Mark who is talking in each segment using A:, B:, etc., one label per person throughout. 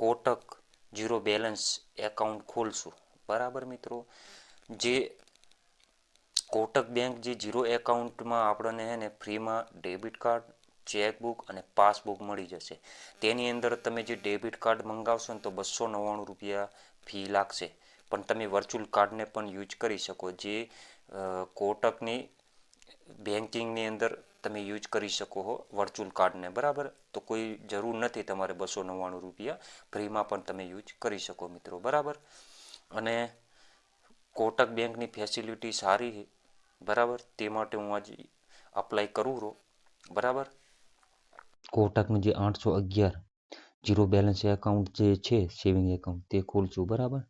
A: Kotak zero balance account ખોલશું. બરાબર મિત્રો? જે કોટક બેંક જે જીરો એકાઉન્ટમાં આપણને હે ને ફ્રીમાં ડેબિટ કાર્ડ, ચેકબુક અને પાસબુક મળી જશે. તેની અંદર તમે જે ડેબિટ કાર્ડ મંગાવશો ને તો બસો નવ્વાણું રૂપિયા ફી લાગશે. પણ તમે વર્ચ્યુઅલ કાર્ડને પણ યુઝ કરી શકો. જે કોટકની બેન્કિંગની અંદર તમે યુઝ કરી શકો હો વર્ચ્યુઅલ કાર્ડને બરાબર? તો કોઈ જરૂર નથી તમારે બસો નવ્વાણું રૂપિયા ફ્રીમાં પણ તમે યુઝ કરી શકો મિત્રો, બરાબર? અને કોટક બેંકની ફેસિલિટી સારી બરાબર? તે માટે હું આજે અપ્લાય કરું રહો બરાબર? કોટકનું જે આઠસો અગિયાર જીરો બેલેન્સ એકાઉન્ટ જે છે સેવિંગ એકાઉન્ટ તે ખોલશું, બરાબર?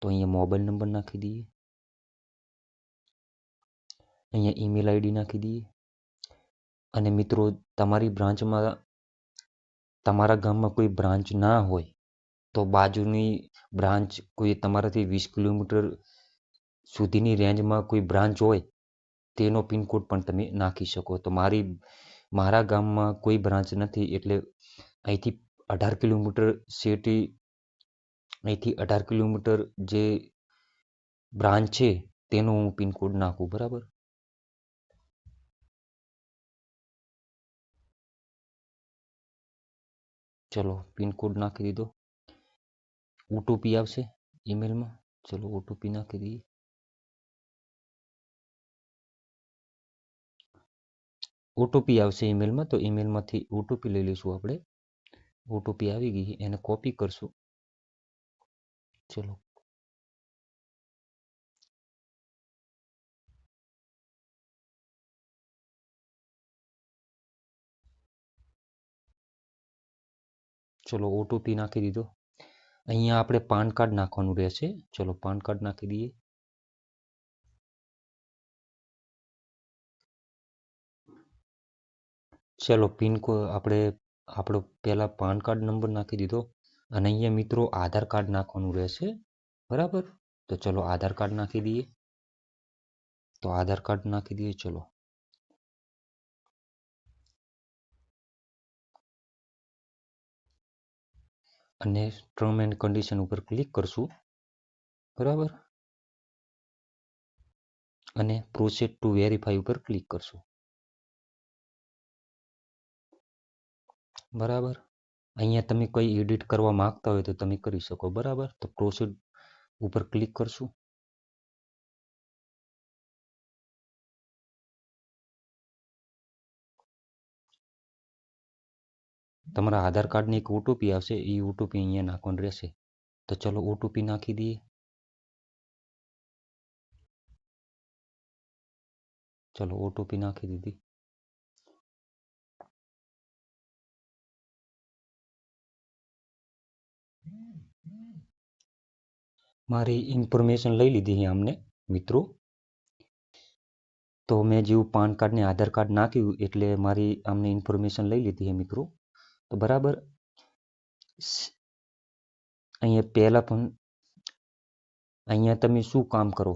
A: તો અહીંયા મોબાઈલ નંબર નાખી દઈએ. અહીંયા ઈમેલ આઈડી નાખી દઈએ. અને મિત્રો, તમારી બ્રાન્ચમાં તમારા ગામમાં કોઈ બ્રાન્ચ ના હોય, તો બાજુની બ્રાન્ચ કોઈ તમારાથી વીસ કિલોમીટર સુધીની રેન્જમાં કોઈ બ્રાન્ચ હોય, તેનો પિનકોડ પણ તમે નાખી શકો. તો મારી, મારા ગામમાં કોઈ બ્રાન્ચ નથી, એટલે અહીંથી અઢાર કિલોમીટર સિટી અહીંથી અઢાર કિલોમીટર જે બ્રાન્ચ છે, તેનો હું પિનકોડ નાખું, બરાબર? ચલો પિનકોડ નાખી દીધો. ઓટીપી આવશે ઈમેલમાં ચલો ઓટીપી નાખી દઈએ. ઓટીપી આવશે ઈમેલમાં તો ઈમેલમાંથી ઓટીપી લઈ લઈશું આપણે. ઓટીપી આવી ગઈ એને કોપી કરશું. ચલો ચલો ઓટીપી નાખી દીધો અહીંયા આપણે પાન કાર્ડ નાખવાનું રહેશે ચલો પાન કાર્ડ નાખી દઈએ ચલો પિન આપણે આપણો પહેલાં પાન કાર્ડ નંબર નાખી દીધો અને અહીંયા મિત્રો આધાર કાર્ડ નાખવાનું રહેશે બરાબર તો ચલો આધાર કાર્ડ નાખી દઈએ તો આધાર કાર્ડ નાખી દઈએ ચલો અને ટર્મ એન્ડ કન્ડિશન ઉપર ક્લિક કરશું. બરાબર? અને પ્રોસેડ ટુ વેરીફાઈ ઉપર ક્લિક કરશું. બરાબર? અહીંયા તમે કંઈ એડિટ કરવા માંગતા હોય તો તમે કરી શકો. બરાબર? તો પ્રોસેડ ઉપર ક્લિક કરશું. તમારા આધાર કાર્ડની એક ઓટીપી આવશે, એ ઓટીપી અહીંયા નાખવાનું રહેશે. તો ચલો ઓટીપી નાખી દઈએ. ચલો ઓટીપી નાખી દીધી. મારી ઇન્ફોર્મેશન લઈ લીધી અમને, મિત્રો. તો મેં જેવું પાન કાર્ડ ને આધાર કાર્ડ નાખ્યું એટલે મારી આમને ઇન્ફોર્મેશન લઈ લીધી છે, મિત્રો. તો બરાબર અહીંયા પહેલાં પણ અહીંયા તમે શું કામ કરો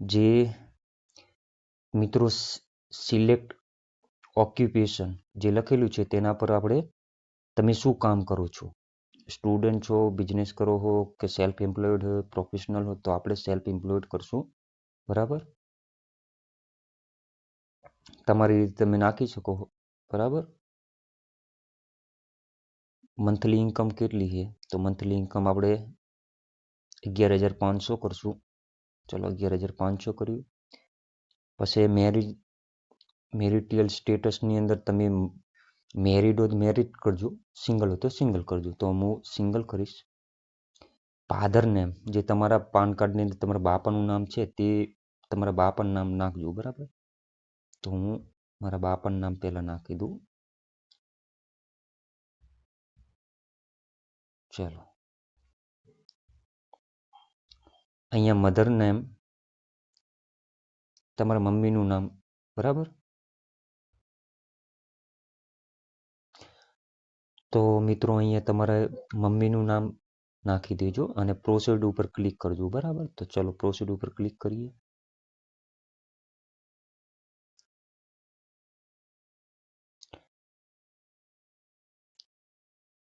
A: જે મિત્રો સિલેક્ટ ઓક્યુપેશન જે લખેલું છે તેના પર આપણે તમે શું કામ કરો છો? સ્ટુડન્ટ છો બિઝનેસ કરો હો કે સેલ્ફ એમ્પ્લોયડ હો પ્રોફેશનલ હો તો આપણે સેલ્ફ એમ્પ્લોયડ કરશું. બરાબર? તમારી રીતે તમે નાખી શકો બરાબર? મંથલી ઇન્કમ કેટલી છે? તો મંથલી ઇન્કમ આપણે અગિયાર હજાર પાંચસો કરશું. ચલો અગિયાર હજાર પાંચસો કર્યું. પછી મેરિજ મેરિટિયલ સ્ટેટસની અંદર તમે મેરિડ હોય મેરિડ કરજો. સિંગલ હોય તો સિંગલ કરજો. તો હું સિંગલ કરીશ. ફાધર નેમ જે તમારા પાન કાર્ડની અંદર તમારા બાપાનું નામ છે તે તમારા બાપાનું નામ નાખજો, બરાબર? તો હું મારા બાપાનું નામ પહેલાં નાખી દઉં. ચલો. અહીંયા મધર નેમ, તમારા મમ્મીનું નામ, બરાબર? તો મિત્રો અહીંયા તમારે મમ્મીનું નામ નાખી દેજો અને પ્રોસીડ ઉપર ક્લિક કરજો, બરાબર? તો ચલો પ્રોસીડ ઉપર ક્લિક કરીએ.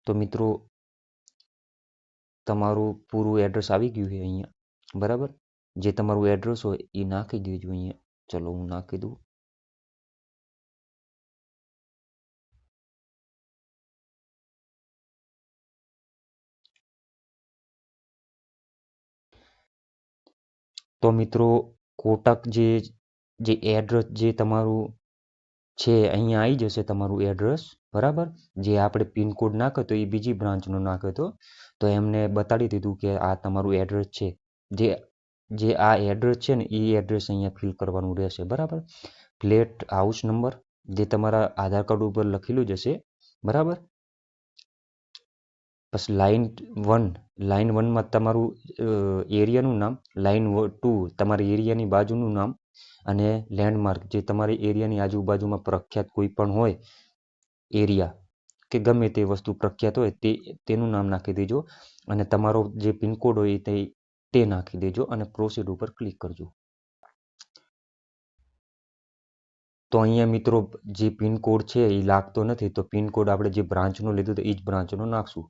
A: તો મિત્રો તમારું પૂરું એડ્રેસ આવી ગયું છે અહીંયા. બરાબર? જે તમારું એડ્રેસ હોય એ નાખી દેજો અહીંયા. ચલો, હું નાખી દઉં. તો મિત્રો, કોટક જે જે એડ્રેસ જે તમારું છે, અહીંયા આવી જશે તમારું એડ્રેસ બરાબર? જે આપણે પિનકોડ નાખ્યો તો એ બીજી બ્રાન્ચનો નાખ્યો હતો. તો એમને બતાડી દીધું કે આ તમારું એડ્રેસ છે. જે જે આ એડ્રેસ છે ને, એ એડ્રેસ અહીંયા ફિલ કરવાનું રહેશે, બરાબર? ફ્લેટ હાઉસ નંબર જે તમારા આધાર કાર્ડ ઉપર લખેલું જ હશે, બરાબર? પછી લાઇન વન લાઇન વનમાં તમારું એરિયાનું નામ લાઈન ટુ તમારી એરિયાની બાજુનું નામ અને લેન્ડમાર્ક જે તમારી એરિયાની આજુબાજુમાં પ્રખ્યાત કોઈ પણ હોય એરિયા કે ગમે તે વસ્તુ પ્રખ્યાત હોય તે, તેનું નામ નાખી દેજો અને તમારો જે પિનકોડ હોય તે તે નાખી દેજો અને પ્રોસીડ ઉપર ક્લિક કરજો. તો અહીંયા મિત્રો જે પિનકોડ છે એ લાગતો નથી, તો પિનકોડ આપણે જે બ્રાન્ચનો લીધો તો એ જ બ્રાન્ચનો નાખશું.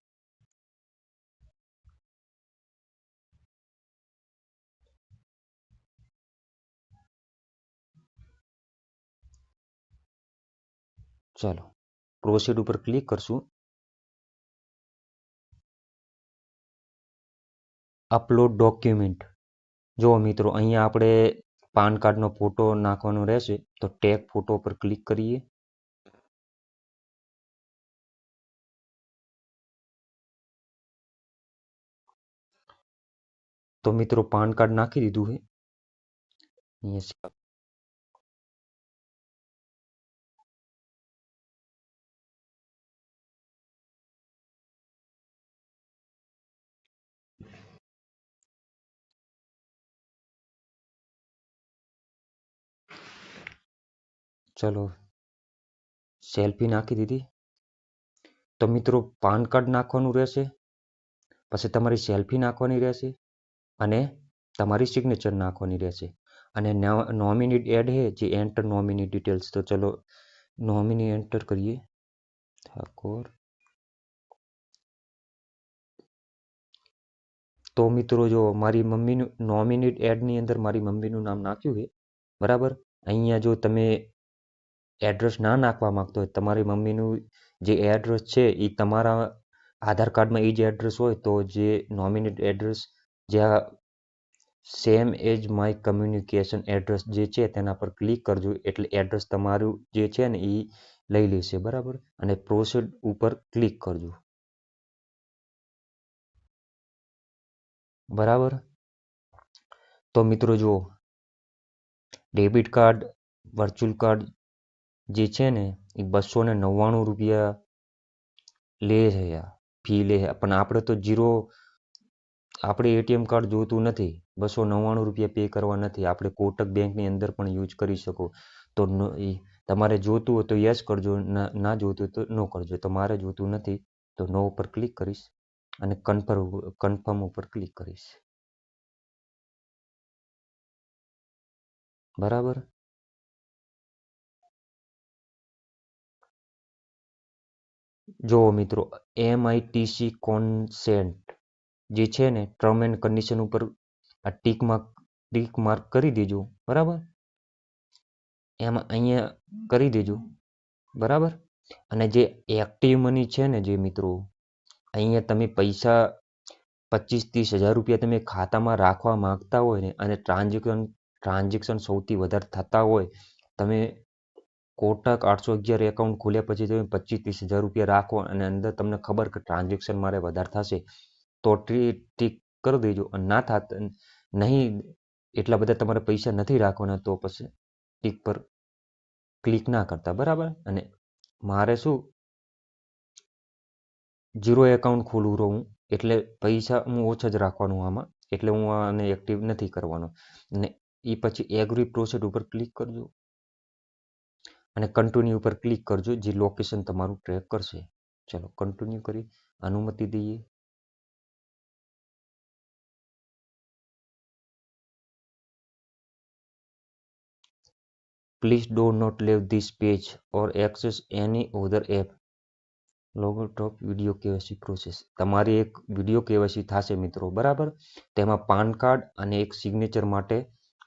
A: ચાલો પ્રોસીડ ઉપર ક્લિક કરશું. અપલોડ ડોક્યુમેન્ટ જો મિત્રો, અહીંયા આપણે પાન કાર્ડનો ફોટો નાખવાનો રહેશે, તો ટેગ ફોટો પર ક્લિક કરીએ. તો મિત્રો, પાન કાર્ડ નાખી દીધું છે. ચલો સેલ્ફી નાખી દીધી. તો મિત્રો, પાન કાર્ડ નાખવાનું રહેશે, પછી તમારી સેલ્ફી નાખવાની રહેશે, અને તમારી સિગ્નેચર નાખવાની રહેશે. અને નોમિની એડ હે જે એન્ટર નોમિની ડિટેલ્સ તો ચલો નોમિની એન્ટર કરીએ. ઠાકોર. તો મિત્રો, જો મારી મમ્મીનું નોમિનેટ એડની અંદર મારી મમ્મીનું નામ નાખ્યું છે, બરાબર? અહીંયા જો તમે એડ્રેસ ના નાખવા માંગતો હોય, તમારી મમ્મીનું જે એડ્રેસ છે, એ તમારા આધાર કાર્ડમાં એ જ એડ્રેસ હોય, તો જે નોમિનેટ એડ્રેસ જ્યાં same as my communication address જે છે, તેના પર ક્લિક કરજો, એટલે એડ્રેસ તમારું જે છે ને, એ લઈ લેશે, બરાબર? અને પ્રોસીડ ઉપર ક્લિક કરજો. બરાબર? તો મિત્રો જુઓ ડેબિટ કાર્ડ વર્ચ્યુઅલ કાર્ડ જે છે ને, એ બસો ને નવ્વાણું રૂપિયા લે છે ફી લે પણ આપણે તો જીરો આપણે એટીએમ કાર્ડ જોતું નથી. બસો નવ્વાણું રૂપિયા પે કરવા નથી. આપણે કોટક બેંકની અંદર પણ યુઝ કરી શકો. તો તમારે જોતું હોય તો યસ કરજો, ના જોતું તો નો કરજો. તો મારે જોતું નથી, તો નો ઉપર ક્લિક કરીશ અને કન્ફર્મ કન્ફર્મ ઉપર ક્લિક કરીશ. બરાબર? જો મિત્રો એમઆઈટીસી કોન્સેન્ટ જે છે ને ટર્મ એન્ડ કન્ડિશન ઉપર આ ટીક માર્ક ટીક માર્ક કરી દેજો, બરાબર? એમાં અહીંયા કરી દેજો, બરાબર? અને જે એક્ટિવ મની છે ને જે મિત્રો, અહીંયા તમે પૈસા પચીસ ત્રીસ હજાર રૂપિયા તમે ખાતામાં રાખવા માંગતા હોય ને, અને ટ્રાન્ઝેક્શન ટ્રાન્ઝેક્શન સૌથી વધારે થતા હોય, તમે કોટક આઠસો અગિયાર એકાઉન્ટ ખોલ્યા પછી તમે પચીસ ત્રીસ હજાર રૂપિયા રાખો અને અંદર તમને ખબર કે ટ્રાન્ઝેક્શન મારે વધારે થશે. તો ટીક કરી દેજો અને ના થાત, નહીં એટલા બધા તમારે પૈસા નથી રાખવાના તો પછી ટીક પર ક્લિક ના કરતા, બરાબર? અને મારે શું? જીરો એકાઉન્ટ ખોલવું રહું, એટલે પૈસા હું ઓછા જ રાખવાનું આમાં, એટલે હું આને એક્ટિવ નથી કરવાનો. અને એ પછી એગ્રી પ્રોસેસ ઉપર ક્લિક કરજો. અને કન્ટિન્યુ ઉપર ક્લિક કરજો, જે લોકેશન તમારું ટ્રેક કરશે. ચલો કન્ટિન્યુ કરી, અનુમતિ દઈએ. Please do not leave this page or access any other app logo top video KYC process તમારી એક વીડિયો કેવાયસી થશે મિત્રો, બરાબર? તેમાં પાન કાર્ડ અને એક સિગ્નેચર માટે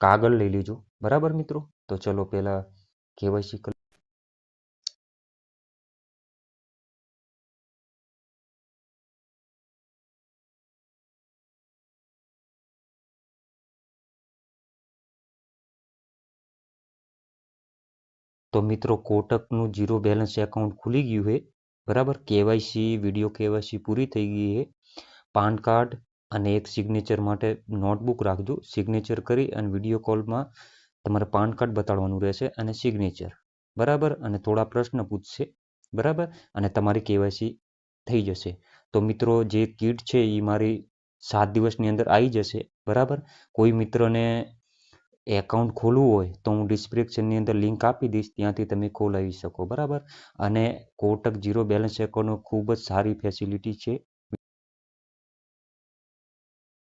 A: કાગળ લઈ લેજો, બરાબર મિત્રો? તો ચલો પહેલાં કેવાયસી તો મિત્રો કોટકનું જીરો બેલેન્સ એકાઉન્ટ ખુલી ગયું છે. બરાબર? કેવાયસી વીડિયો કેવાયસી પૂરી થઈ ગઈ છે. પાન કાર્ડ અને એક સિગ્નેચર માટે નોટબુક રાખજો. સિગ્નેચર કરી અને વીડિયો કોલમાં તમારે પાન કાર્ડ બતાડવાનું રહેશે અને સિગ્નેચર બરાબર? અને થોડા પ્રશ્ન પૂછશે. બરાબર? અને તમારી કેવાયસી થઈ જશે. તો મિત્રો જે કીટ છે એ મારી સાત દિવસની અંદર આવી જશે. બરાબર? કોઈ મિત્રને એકાઉન્ટ ખોલવું હોય તો હું ડિસ્ક્રિપ્શનની અંદર લિંક આપી દઈશ, ત્યાંથી તમે ખોલાવી શકો, બરાબર? અને કોટક જીરો બેલેન્સ એકાઉન્ટ ખૂબ જ સારી ફેસિલિટી છે.